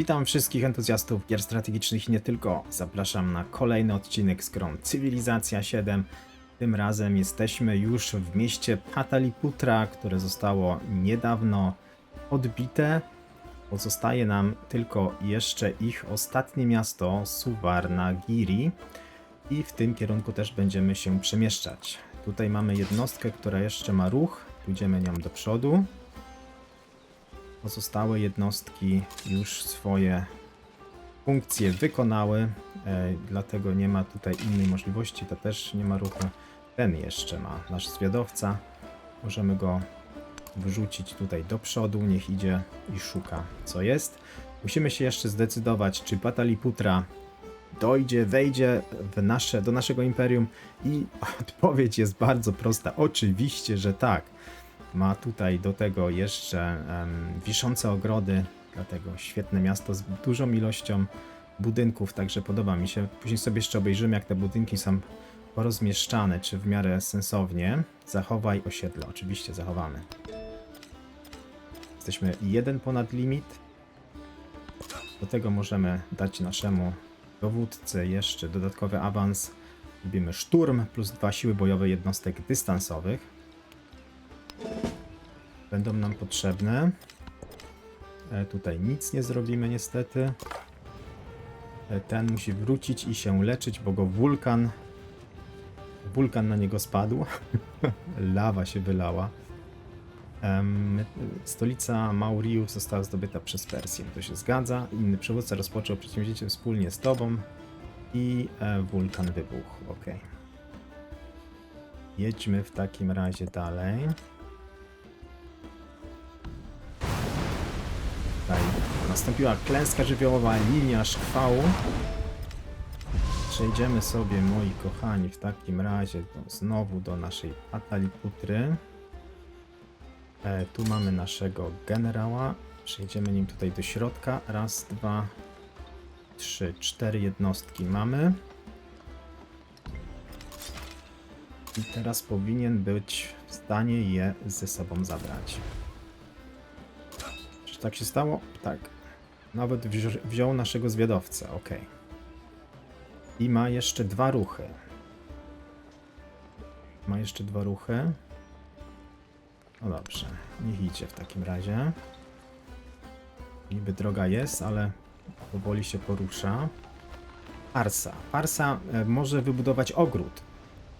Witam wszystkich entuzjastów gier strategicznych i nie tylko. Zapraszam na kolejny odcinek z grą Cywilizacja 7. Tym razem jesteśmy już w mieście Pataliputra, które zostało niedawno odbite. Pozostaje nam tylko jeszcze ich ostatnie miasto, Suvarnagiri. I w tym kierunku też będziemy się przemieszczać. Tutaj mamy jednostkę, która jeszcze ma ruch. Pójdziemy nią do przodu. Pozostałe jednostki już swoje funkcje wykonały, e, dlatego nie ma tutaj innej możliwości. To też nie ma ruchu. Ten jeszcze ma, nasz zwiadowca. Możemy go wrzucić tutaj do przodu, niech idzie i szuka, co jest. Musimy się jeszcze zdecydować, czy Pataliputra dojdzie, wejdzie w nasze, do naszego imperium i odpowiedź jest bardzo prosta. Oczywiście, że tak. Ma tutaj do tego jeszcze wiszące ogrody, dlatego świetne miasto z dużą ilością budynków, także podoba mi się. Później sobie jeszcze obejrzymy, jak te budynki są porozmieszczane, czy w miarę sensownie. Zachowaj osiedle, oczywiście zachowamy. Jesteśmy jeden ponad limit. Do tego możemy dać naszemu dowódcy jeszcze dodatkowy awans. Robimy szturm plus dwa siły bojowe jednostek dystansowych będą nam potrzebne. E, tutaj nic nie zrobimy niestety. E, ten musi wrócić i się leczyć, bo go wulkan. Wulkan na niego spadł. Lawa się wylała. Em, stolica Mauriów została zdobyta przez Persję. To się zgadza. Inny przywódca rozpoczął przedsięwzięcie wspólnie z tobą i e, wulkan wybuchł. Ok. Jedźmy w takim razie dalej. Nastąpiła klęska żywiołowa, linia szkwału. Przejdziemy sobie, moi kochani, w takim razie do, znowu do naszej Pataliputry. E, tu mamy naszego generała. Przejdziemy nim tutaj do środka. Raz, dwa, trzy, cztery jednostki mamy. I teraz powinien być w stanie je ze sobą zabrać. Czy tak się stało? Tak. Nawet wzi wziął naszego zwiadowcę, ok. I ma jeszcze dwa ruchy. Ma jeszcze dwa ruchy. No dobrze, niech idzie w takim razie. Niby droga jest, ale powoli się porusza. Parsa. Parsa e, może wybudować ogród.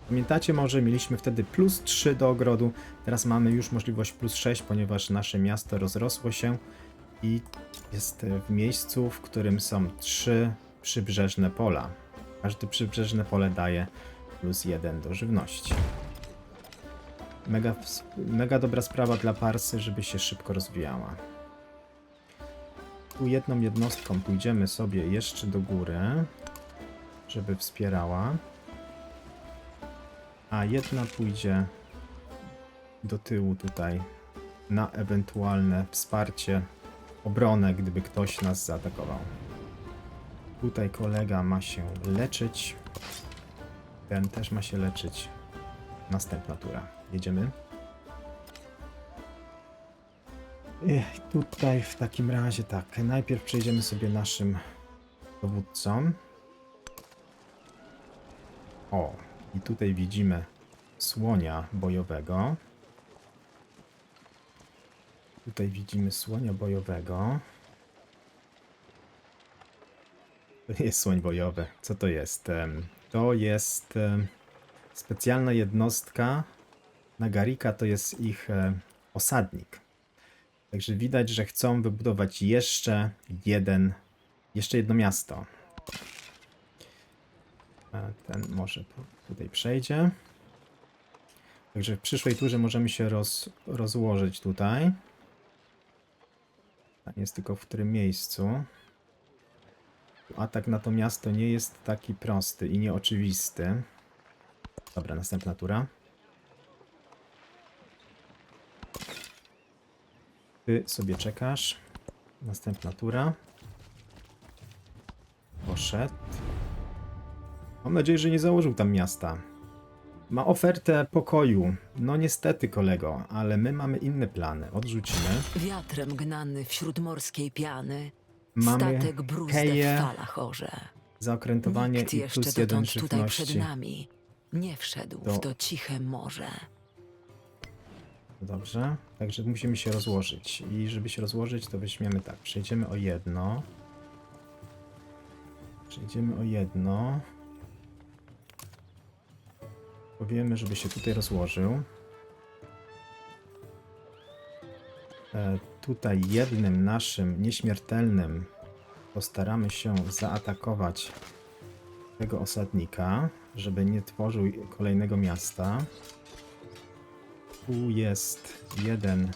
Pamiętacie może, mieliśmy wtedy plus 3 do ogrodu, teraz mamy już możliwość plus 6, ponieważ nasze miasto rozrosło się i jest w miejscu, w którym są trzy przybrzeżne pola. Każde przybrzeżne pole daje plus 1 do żywności. Mega, mega dobra sprawa dla Parsy, żeby się szybko rozwijała. Tu jedną jednostką pójdziemy sobie jeszcze do góry, żeby wspierała a jedna pójdzie do tyłu tutaj na ewentualne wsparcie, obronę, gdyby ktoś nas zaatakował. Tutaj kolega ma się leczyć. Ten też ma się leczyć. Następna tura. Jedziemy. Ech, tutaj w takim razie tak. Najpierw przejdziemy sobie naszym dowódcom. O, i tutaj widzimy słonia bojowego. Tutaj widzimy słonia bojowego. To jest słoń bojowy. Co to jest? To jest specjalna jednostka. Nagarika to jest ich osadnik. Także widać, że chcą wybudować jeszcze jeden, jeszcze jedno miasto. Ten może tutaj przejdzie. Także w przyszłej turze możemy się roz, rozłożyć tutaj. Pytanie Jest tylko w którym miejscu. Atak na to miasto nie jest taki prosty i nieoczywisty. Dobra, następna tura. Ty sobie czekasz. Następna tura. Poszedł. Mam nadzieję, że nie założył tam miasta. Ma ofertę pokoju. No niestety, kolego, ale my mamy inne plany. Odrzucimy. Wiatrem gnany wśród morskiej piany, Mamy Statek bruzdę keję, w falach orze. zaokrętowanie Nikt i jeszcze plus jeden dotąd tutaj przed żywności. nami nie wszedł w to ciche morze. Dobrze, także musimy się rozłożyć. I żeby się rozłożyć, to weźmiemy tak. Przejdziemy o jedno. Przejdziemy o jedno. Powiemy, żeby się tutaj rozłożył. E, tutaj jednym naszym nieśmiertelnym postaramy się zaatakować tego osadnika, żeby nie tworzył kolejnego miasta. Tu jest jeden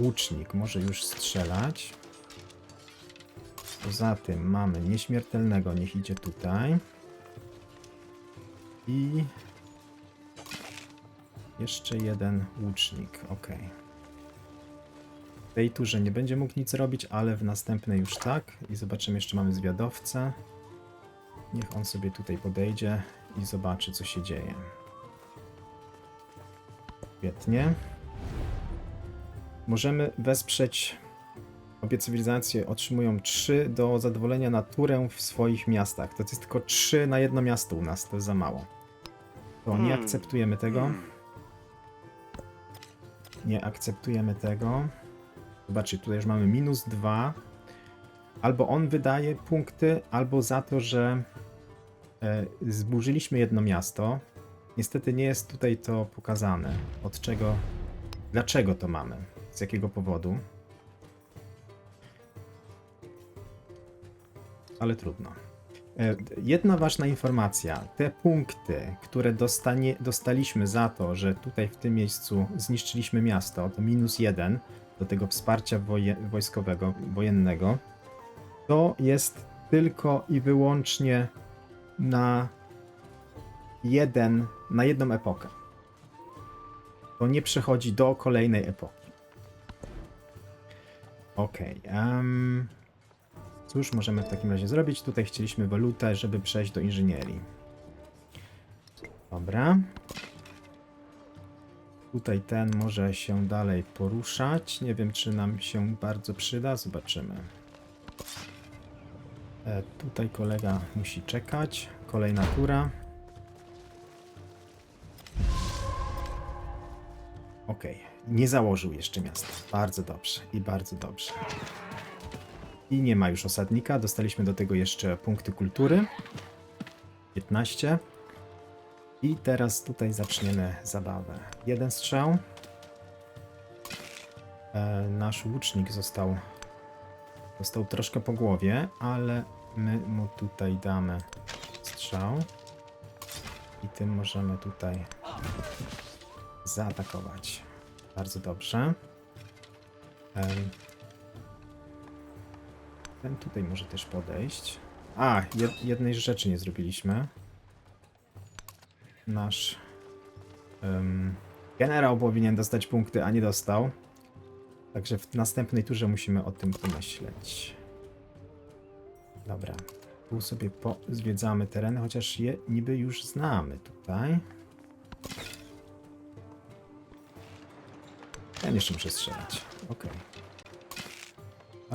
łucznik, może już strzelać. Poza tym mamy nieśmiertelnego, niech idzie tutaj. I jeszcze jeden łucznik, ok. W tej turze nie będzie mógł nic robić, ale w następnej już tak. I zobaczymy, jeszcze mamy zwiadowcę. Niech on sobie tutaj podejdzie i zobaczy, co się dzieje. Świetnie. Możemy wesprzeć obie cywilizacje. Otrzymują 3 do zadowolenia naturę w swoich miastach. To jest tylko 3 na jedno miasto u nas, to jest za mało. To nie Hmm. akceptujemy tego. Nie akceptujemy tego. Zobaczcie, tutaj już mamy minus 2. Albo on wydaje punkty, albo za to, że e, zburzyliśmy jedno miasto. Niestety nie jest tutaj to pokazane. Od czego, dlaczego to mamy, z jakiego powodu. Ale trudno. E, Jedna ważna informacja. Te punkty, które dostanie, dostaliśmy za to, że tutaj w tym miejscu zniszczyliśmy miasto, to minus jeden do tego wsparcia woje, wojskowego, wojennego, to jest tylko i wyłącznie na jeden, na jedną epokę. To nie przechodzi do kolejnej epoki. Okej. em, cóż możemy w takim razie zrobić? Tutaj chcieliśmy walutę, żeby przejść do inżynierii. Dobra. Tutaj ten może się dalej poruszać. Nie wiem, czy nam się bardzo przyda. Zobaczymy. E, tutaj kolega musi czekać. Kolejna tura. Okej, nie założył jeszcze miasta. Bardzo dobrze i bardzo dobrze. I nie ma już osadnika. Dostaliśmy do tego jeszcze punkty kultury. 15. I teraz tutaj zaczniemy zabawę. Jeden strzał. E, nasz łucznik został dostał troszkę po głowie, ale my mu tutaj damy strzał. I tym możemy tutaj zaatakować. Bardzo dobrze. Em, Ten tutaj może też podejść. A, jed jednej rzeczy nie zrobiliśmy. Nasz em, generał powinien dostać punkty, a nie dostał. Także w następnej turze musimy o tym pomyśleć. Dobra. Tu sobie zwiedzamy tereny, chociaż je niby już znamy tutaj. Ja jeszcze muszę strzelać. Ok.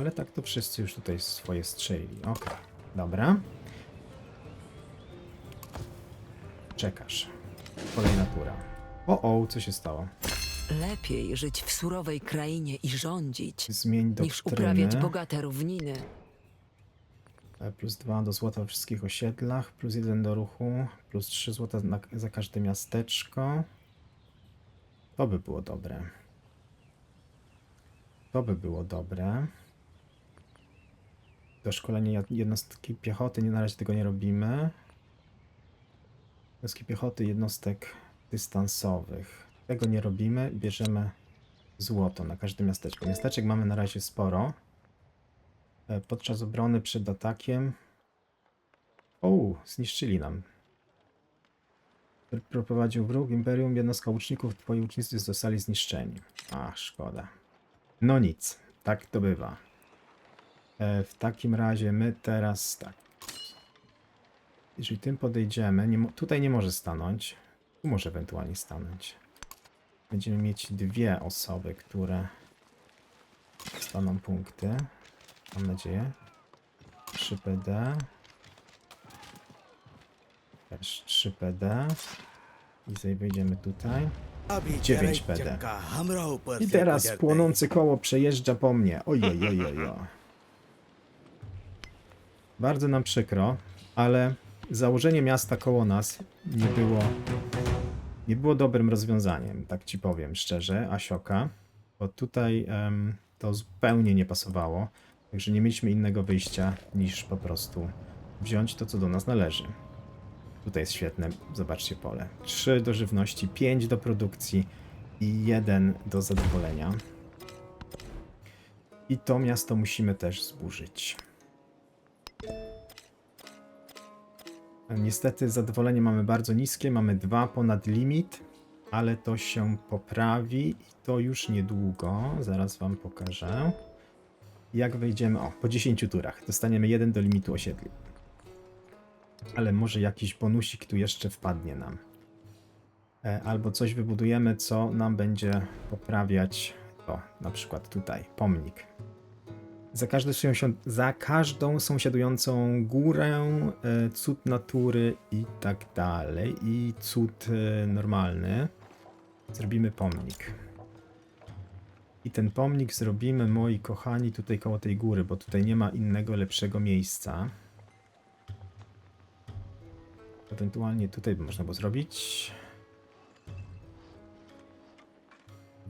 Ale tak to wszyscy już tutaj swoje strzelili. Ok. Dobra. Czekasz. Kolejna tura. O, o, co się stało? Lepiej żyć w surowej krainie i rządzić, Zmień niż uprawiać bogate równiny. E, Plus 2 do złota we wszystkich osiedlach, plus 1 do ruchu, plus 3 złota na, za każde miasteczko. To by było dobre. To by było dobre. Doszkolenie jed- jednostki piechoty, nie na razie tego nie robimy. Jednostki piechoty, jednostek dystansowych. Tego nie robimy. Bierzemy złoto na każde miasteczko. Miasteczek mamy na razie sporo. E, Podczas obrony przed atakiem. O, zniszczyli nam. Prowadził wróg Imperium, jednostka łuczników, twoi łucznicy zostali zniszczeni. A, szkoda. No nic, tak to bywa. E, w takim razie my teraz tak. Jeżeli tym podejdziemy, nie tutaj nie może stanąć. Tu może ewentualnie stanąć. Będziemy mieć dwie osoby, które staną punkty. mam nadzieję. 3 PD. Też 3 PD. I sobie wejdziemy tutaj. 9 PD. I teraz płonące koło przejeżdża po mnie. Oj, oj, oj, oj, oj. Bardzo nam przykro, ale założenie miasta koło nas nie było, nie było dobrym rozwiązaniem, tak ci powiem szczerze, Asioka, bo tutaj to zupełnie nie pasowało, także nie mieliśmy innego wyjścia niż po prostu wziąć to, co do nas należy. Tutaj jest świetne, zobaczcie pole. 3 do żywności, 5 do produkcji i 1 do zadowolenia. I to miasto musimy też zburzyć. Niestety zadowolenie mamy bardzo niskie, mamy 2 ponad limit, ale to się poprawi i to już niedługo. Zaraz wam pokażę. Jak wejdziemy, o, po 10 turach dostaniemy 1 do limitu osiedli. Ale może jakiś bonusik tu jeszcze wpadnie nam. E, Albo coś wybudujemy, co nam będzie poprawiać to, na przykład tutaj, pomnik. Za, każdy za każdą sąsiadującą górę, e, cud natury i tak dalej, i cud e, normalny, zrobimy pomnik. I ten pomnik zrobimy, moi kochani, tutaj koło tej góry, bo tutaj nie ma innego lepszego miejsca. Ewentualnie tutaj by można było zrobić.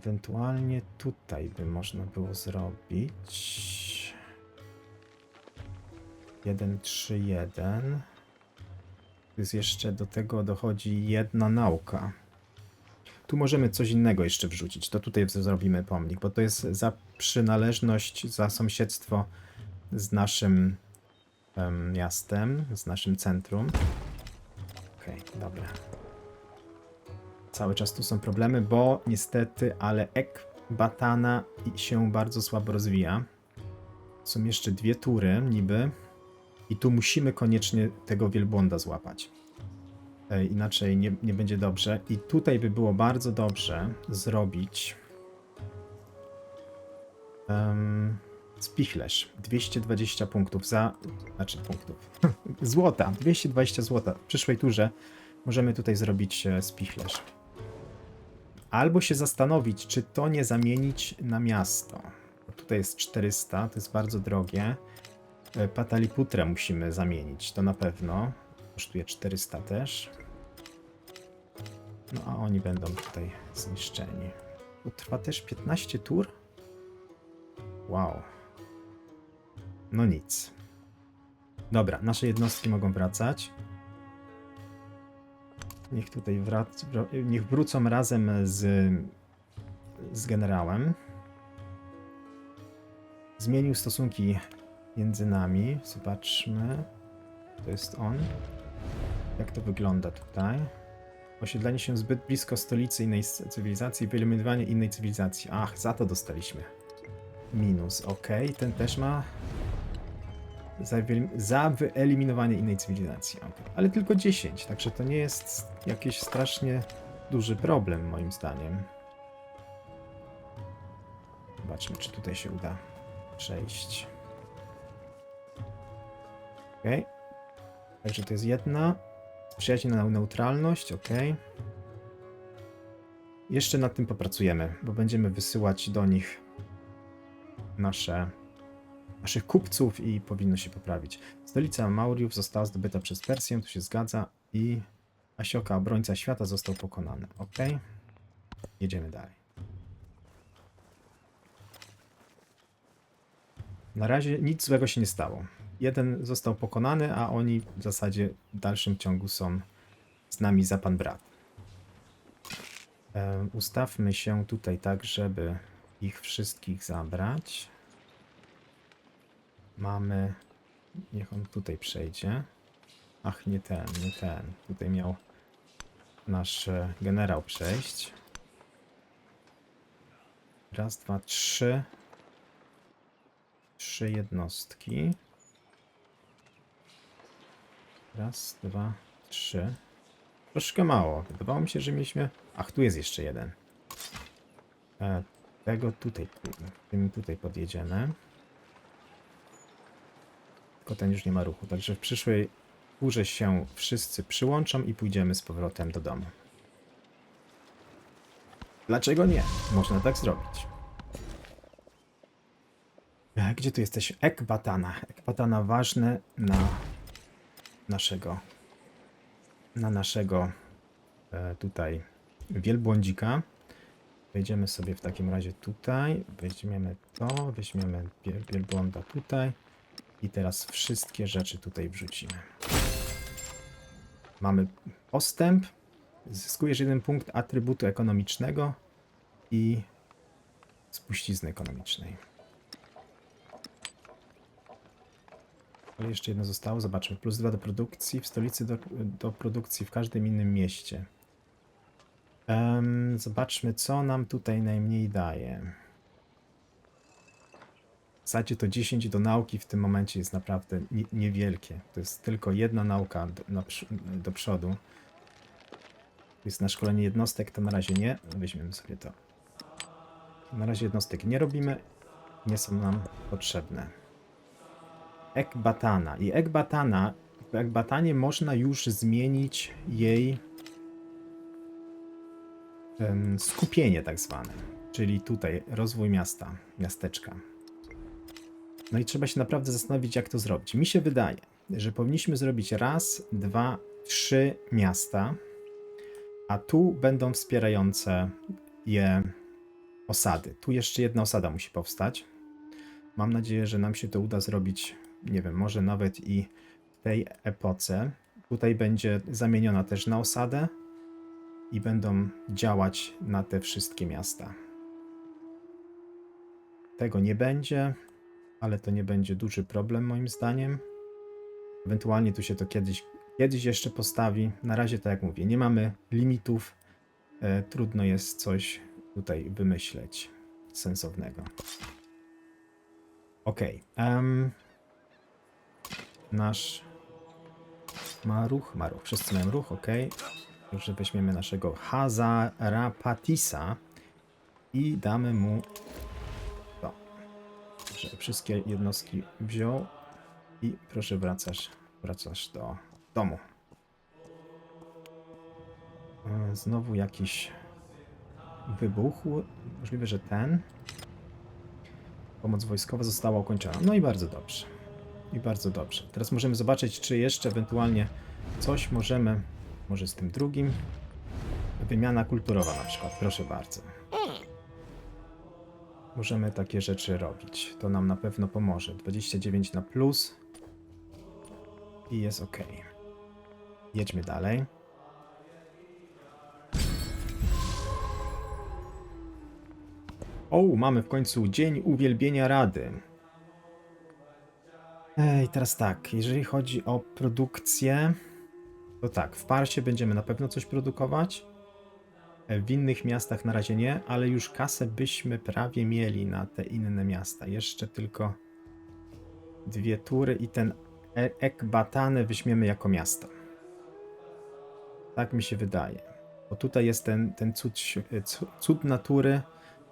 Ewentualnie tutaj by można było zrobić. 1, 3, 1. Tu jest jeszcze do tego dochodzi jedna nauka. Tu możemy coś innego jeszcze wrzucić. To tutaj zrobimy pomnik, bo to jest za przynależność, za sąsiedztwo z naszym em, miastem, z naszym centrum. Okej, dobra. Cały czas tu są problemy, bo niestety, ale ek Batana i- się bardzo słabo rozwija. Są jeszcze dwie tury, niby. I tu musimy koniecznie tego wielbłąda złapać. E, inaczej nie, nie będzie dobrze. I tutaj by było bardzo dobrze zrobić. Um, spichlerz. 220 punktów za. Znaczy punktów. Złota. 220 złota. W przyszłej turze możemy tutaj zrobić e, spichlerz. Albo się zastanowić, czy to nie zamienić na miasto. Tutaj jest 400, to jest bardzo drogie. E, Pataliputrę musimy zamienić, to na pewno. Kosztuje 400 też. No a oni będą tutaj zniszczeni. Tu trwa też 15 tur? Wow. No nic. Dobra, nasze jednostki mogą wracać. Niech tutaj wrac... wra- niech wrócą razem z, z generałem. Zmienił stosunki między nami. Zobaczmy. To jest on. Jak to wygląda tutaj? Osiedlanie się zbyt blisko stolicy innej cywilizacji, wyeliminowanie innej cywilizacji. Ach, za to dostaliśmy. Minus, ok. Ten też ma. Za, wyelim- za wyeliminowanie innej cywilizacji. Ale tylko 10, także to nie jest jakiś strasznie duży problem, moim zdaniem. Zobaczmy, czy tutaj się uda przejść. Ok. Także to jest jedna. Przyjaźń na neutralność, ok. Jeszcze nad tym popracujemy, bo będziemy wysyłać do nich nasze, naszych kupców i powinno się poprawić. Stolica Mauriów została zdobyta przez Persję, tu się zgadza, i Asioka, obrońca świata, został pokonany. Ok. Jedziemy dalej. Na razie nic złego się nie stało. Jeden został pokonany, a oni w zasadzie w dalszym ciągu są z nami za pan brat. E, ustawmy się tutaj tak, żeby ich wszystkich zabrać. Mamy. Niech on tutaj przejdzie. Ach, nie ten, nie ten. Tutaj miał nasz e, generał przejść. Raz, dwa, trzy. Trzy jednostki. Raz, dwa, trzy. Troszkę mało. Wydawało mi się, że mieliśmy. Ach, tu jest jeszcze jeden. E, tego tutaj. Tym tutaj podjedziemy. Tylko ten już nie ma ruchu. Także w przyszłej turze się wszyscy przyłączą i pójdziemy z powrotem do domu. Dlaczego nie? Można tak zrobić. Gdzie tu jesteś? Ekbatana. Ekbatana ważne na naszego na naszego e, tutaj wielbłądzika. Wejdziemy sobie w takim razie tutaj, weźmiemy to, weźmiemy wiel- wielbłąda tutaj i teraz wszystkie rzeczy tutaj wrzucimy. Mamy postęp, zyskujesz jeden punkt atrybutu ekonomicznego i spuścizny ekonomicznej. Ale jeszcze jedno zostało, zobaczmy. Plus dwa do produkcji w stolicy, do, do produkcji w każdym innym mieście. Em, zobaczmy, co nam tutaj najmniej daje. Zasadzie to 10 do nauki w tym momencie jest naprawdę nie, niewielkie. To jest tylko jedna nauka do, na, do przodu. Jest na szkolenie jednostek, to na razie nie. Weźmiemy sobie to. Na razie jednostek nie robimy. Nie są nam potrzebne. Ekbatana. I Ekbatana, w Ekbatanie można już zmienić jej em, skupienie tak zwane. Czyli tutaj rozwój miasta, miasteczka. No i trzeba się naprawdę zastanowić, jak to zrobić. Mi się wydaje, że powinniśmy zrobić raz, dwa, trzy miasta, a tu będą wspierające je osady. Tu jeszcze jedna osada musi powstać. Mam nadzieję, że nam się to uda zrobić, nie wiem, może nawet i w tej epoce. Tutaj będzie zamieniona też na osadę i będą działać na te wszystkie miasta. Tego nie będzie, ale to nie będzie duży problem moim zdaniem. Ewentualnie tu się to kiedyś, kiedyś jeszcze postawi. Na razie, tak jak mówię, nie mamy limitów. E, trudno jest coś tutaj wymyśleć sensownego. Ok. em, nasz ma ruch, ma ruch. Wszyscy mają ruch, ok. Także weźmiemy naszego Hazarapatisa i damy mu. Że wszystkie jednostki wziął i proszę wracasz, wracasz do domu. E, Znowu jakiś wybuch. Możliwe, że ten. Pomoc wojskowa została ukończona. No i bardzo dobrze. I bardzo dobrze. Teraz możemy zobaczyć, czy jeszcze ewentualnie coś możemy, może z tym drugim. Wymiana kulturowa na przykład, proszę bardzo. Możemy takie rzeczy robić. To nam na pewno pomoże. 29 na plus. I jest ok. Jedźmy dalej. O, mamy w końcu Dzień Uwielbienia Rady. Ej, teraz tak, jeżeli chodzi o produkcję, to tak, w Parsie będziemy na pewno coś produkować. E, W innych miastach na razie nie, ale już kasę byśmy prawie mieli na te inne miasta. Jeszcze tylko dwie tury i ten E- Ekbatane weźmiemy jako miasto. Tak mi się wydaje. Bo tutaj jest ten, ten cud, cu- cud natury,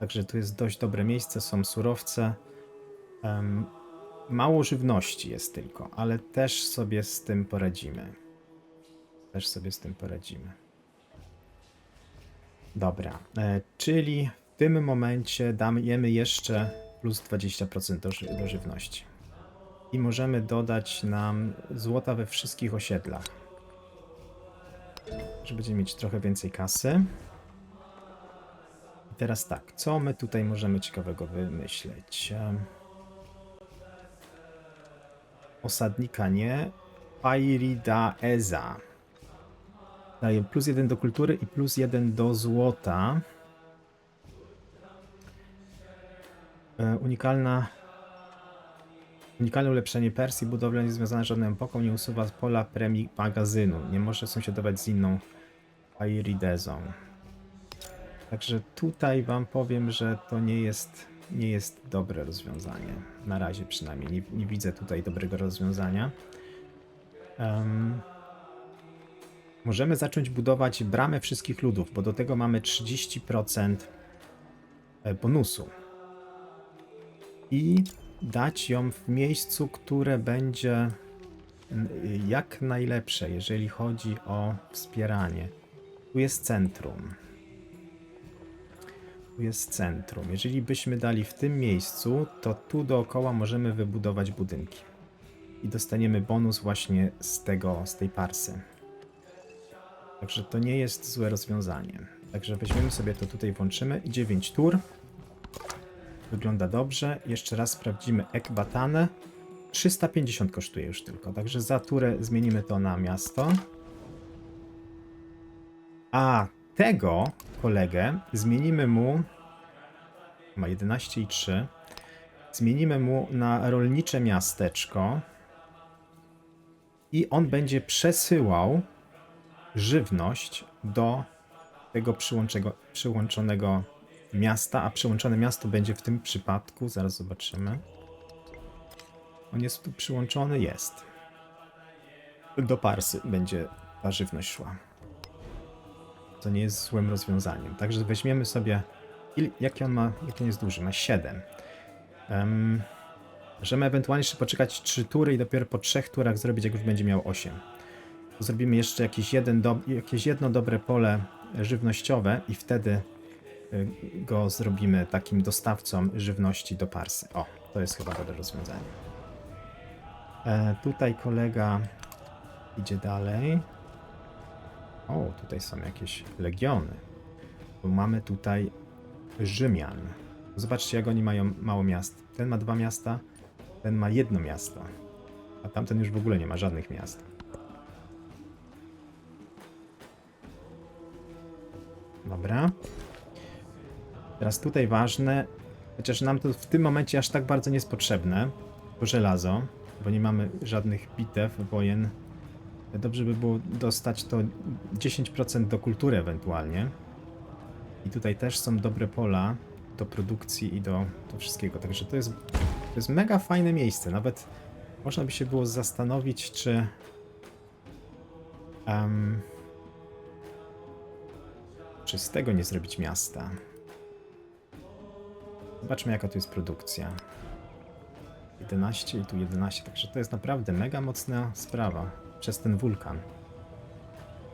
także tu jest dość dobre miejsce, są surowce. Em, mało żywności jest tylko, ale też sobie z tym poradzimy. Też sobie z tym poradzimy. Dobra, e, czyli w tym momencie dajemy jeszcze plus 20% do, ży- do żywności. I możemy dodać nam złota we wszystkich osiedlach. Że będziemy mieć trochę więcej kasy. I teraz tak, co my tutaj możemy ciekawego wymyśleć? Em, Osadnika nie. Pairida Eza. Daje plus jeden do kultury i plus jeden do złota. E, unikalna. Unikalne ulepszenie Persji. Budowla niezwiązana z żadną epoką. Nie usuwa z pola premii magazynu. Nie może sąsiadować z inną Pairidezą. Także tutaj wam powiem, że to nie jest, nie jest dobre rozwiązanie. Na razie przynajmniej. Nie, nie widzę tutaj dobrego rozwiązania. Em, możemy zacząć budować bramę wszystkich ludów, bo do tego mamy 30% e, bonusu. I dać ją w miejscu, które będzie jak najlepsze, jeżeli chodzi o wspieranie. Tu jest centrum. Tu jest centrum. Jeżeli byśmy dali w tym miejscu, to tu dookoła możemy wybudować budynki. I dostaniemy bonus właśnie z tego, z tej parsy. Także to nie jest złe rozwiązanie. Także weźmiemy sobie to tutaj, włączymy. I 9 tur. Wygląda dobrze. Jeszcze raz sprawdzimy Ekbatanę. 350 kosztuje już tylko, także za turę zmienimy to na miasto. A tego kolegę zmienimy mu. Ma 11,3. Zmienimy mu na rolnicze miasteczko. I on będzie przesyłał żywność do tego przyłączonego miasta, a przyłączone miasto będzie w tym przypadku, zaraz zobaczymy. On jest tu przyłączony? Jest. Do Parsy będzie ta żywność szła. To nie jest złym rozwiązaniem. Także weźmiemy sobie. Il, jaki on ma? Jaki on jest duży? Ma 7. Um, możemy ewentualnie jeszcze poczekać 3 tury i dopiero po 3 turach zrobić, jak już będzie miał 8. Zrobimy jeszcze jakiś jeden do, jakieś jedno dobre pole żywnościowe i wtedy y, go zrobimy takim dostawcą żywności do Parsy. O, to jest chyba dobre rozwiązanie. E, tutaj kolega idzie dalej. O, tutaj są jakieś legiony. Bo mamy tutaj Rzymian. Zobaczcie, jak oni mają mało miast. Ten ma dwa miasta, ten ma jedno miasto. A tamten już w ogóle nie ma żadnych miast. Dobra. Teraz tutaj ważne, chociaż nam to w tym momencie aż tak bardzo nie jest potrzebne, to żelazo, bo nie mamy żadnych bitew, wojen. Dobrze by było dostać to 10% do kultury ewentualnie. I tutaj też są dobre pola do produkcji i do, do wszystkiego. Także to jest, to jest mega fajne miejsce. Nawet można by się było zastanowić, czy. em, czy z tego nie zrobić miasta? Zobaczmy, jaka tu jest produkcja. 11 i tu 11, także to jest naprawdę mega mocna sprawa przez ten wulkan.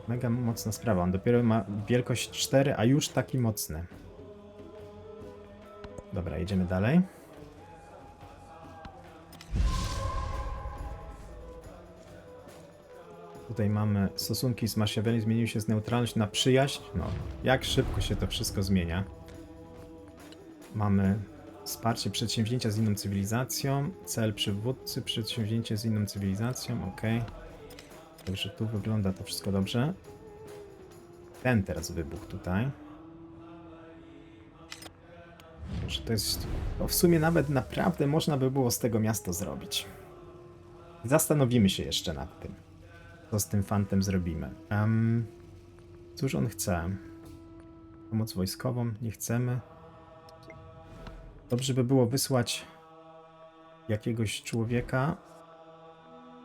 Mega mocna sprawa. On dopiero ma wielkość 4, a już taki mocny. Dobra, jedziemy dalej. Tutaj mamy stosunki z Machiavelli zmieniły się z neutralność na przyjaźń. No, jak szybko się to wszystko zmienia. Mamy wsparcie przedsięwzięcia z inną cywilizacją. Cel przywódcy, przedsięwzięcie z inną cywilizacją. Ok. Także tu wygląda to wszystko dobrze. Ten teraz wybuchł tutaj. Także to jest. To w sumie nawet naprawdę można by było z tego miasto zrobić. Zastanowimy się jeszcze nad tym. Z tym fantem zrobimy. Um, cóż on chce? Pomoc wojskową? Nie chcemy. Dobrze by było wysłać jakiegoś człowieka,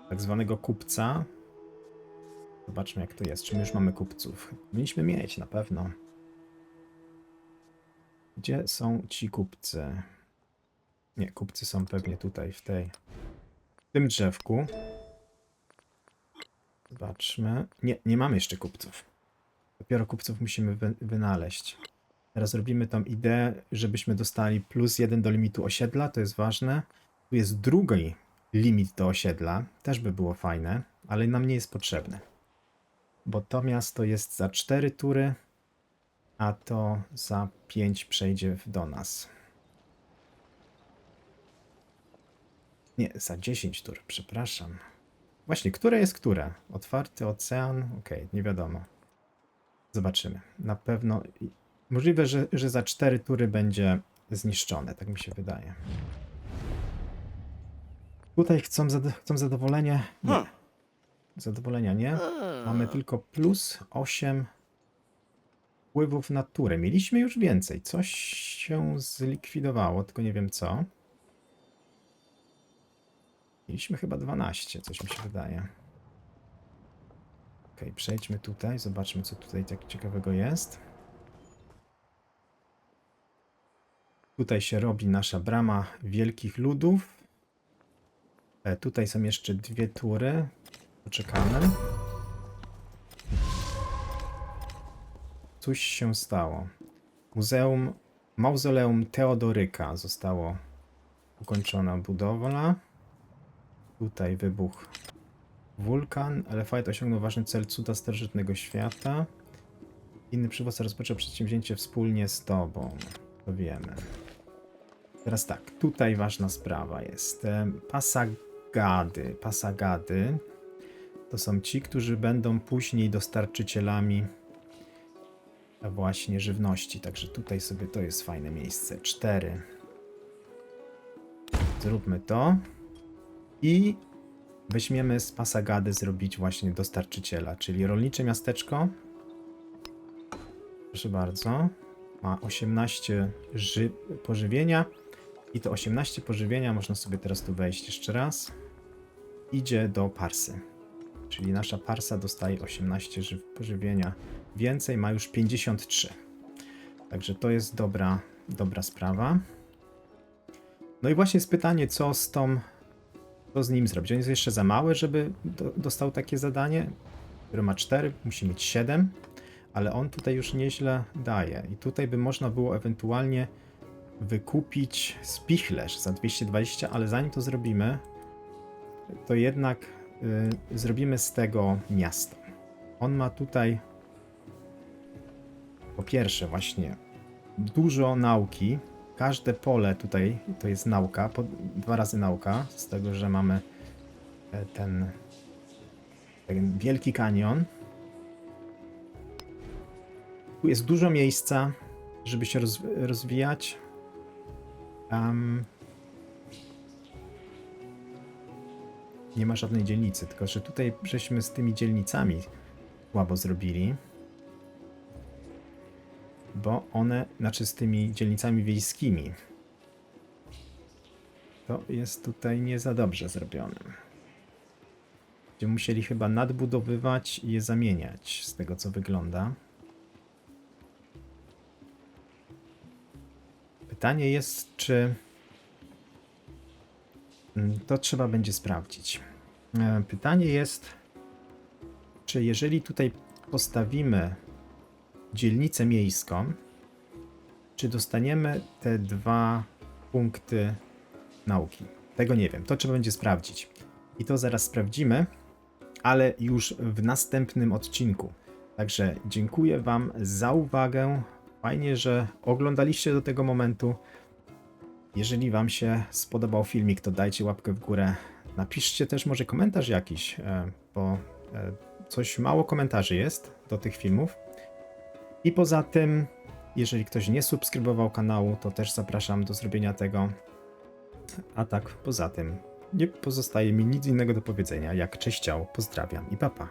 tak zwanego kupca. Zobaczmy, jak to jest. Czy my już mamy kupców? Powinniśmy mieć, na pewno. Gdzie są ci kupcy? Nie, kupcy są pewnie tutaj, w tej. W tym drzewku. Zobaczmy. Nie, nie mamy jeszcze kupców. Dopiero kupców musimy wy wynaleźć. Teraz robimy tą ideę, żebyśmy dostali plus jeden do limitu osiedla, to jest ważne. Tu jest drugi limit do osiedla, też by było fajne, ale nam nie jest potrzebne. Bo to miasto jest za 4 tury, a to za 5 przejdzie do nas. Nie, za 10 tur, przepraszam. Właśnie, które jest które? Otwarty ocean? Okej, nie wiadomo. Zobaczymy. Na pewno. Możliwe, że, że za 4 tury będzie zniszczone, tak mi się wydaje. Tutaj chcą, zad chcą zadowolenie. Nie. Zadowolenia nie. Mamy tylko plus 8 wpływów na turę. Mieliśmy już więcej. Coś się zlikwidowało, tylko nie wiem co. Mieliśmy chyba 12, coś mi się wydaje. Ok, przejdźmy tutaj, zobaczmy co tutaj tak ciekawego jest. Tutaj się robi nasza brama wielkich ludów. E, tutaj są jeszcze dwie tury. Poczekamy. Coś się stało. Muzeum, mauzoleum Teodoryka zostało ukończona budowla. Tutaj wybuch wulkan. Elefajt osiągnął ważny cel cuda starożytnego świata. Inny przywódca rozpoczął przedsięwzięcie wspólnie z tobą. To wiemy. Teraz tak, tutaj ważna sprawa jest. E, Pasagady. Pasagady to są ci, którzy będą później dostarczycielami właśnie żywności. Także tutaj sobie to jest fajne miejsce. Cztery. Zróbmy to. I weźmiemy z Pasagady zrobić właśnie dostarczyciela, czyli rolnicze miasteczko. Proszę bardzo. Ma 18 ży- pożywienia. I to 18 pożywienia, można sobie teraz tu wejść jeszcze raz. Idzie do Parsy. Czyli nasza Parsa dostaje 18 ży- pożywienia więcej, ma już 53. Także to jest dobra, dobra sprawa. No i właśnie jest pytanie, co z tą, co z nim zrobić. On jest jeszcze za mały, żeby do, dostał takie zadanie, które ma 4, musi mieć 7, ale on tutaj już nieźle daje. I tutaj by można było ewentualnie wykupić spichlerz za 220, ale zanim to zrobimy, to jednak y, zrobimy z tego miasto. On ma tutaj po pierwsze właśnie dużo nauki. Każde pole tutaj to jest nauka, po, dwa razy nauka, z tego, że mamy e, ten, ten wielki kanion. Tu jest dużo miejsca, żeby się roz, rozwijać. Am, nie ma żadnej dzielnicy, tylko że tutaj żeśmy z tymi dzielnicami słabo zrobili. Bo one, znaczy z tymi dzielnicami wiejskimi, to jest tutaj nie za dobrze zrobione. Będziemy musieli chyba nadbudowywać i je zamieniać z tego co wygląda. Pytanie jest, czy to trzeba będzie sprawdzić. E, Pytanie jest, czy jeżeli tutaj postawimy dzielnicę miejską, czy dostaniemy te dwa punkty nauki? Tego nie wiem, to trzeba będzie sprawdzić. I to zaraz sprawdzimy, ale już w następnym odcinku. Także dziękuję Wam za uwagę. Fajnie, że oglądaliście do tego momentu. Jeżeli Wam się spodobał filmik, to dajcie łapkę w górę. Napiszcie też może komentarz jakiś, e, bo e, coś mało komentarzy jest do tych filmów. I poza tym, jeżeli ktoś nie subskrybował kanału, to też zapraszam do zrobienia tego. A tak, poza tym, nie pozostaje mi nic innego do powiedzenia, jak cześć, ciao, pozdrawiam i papa.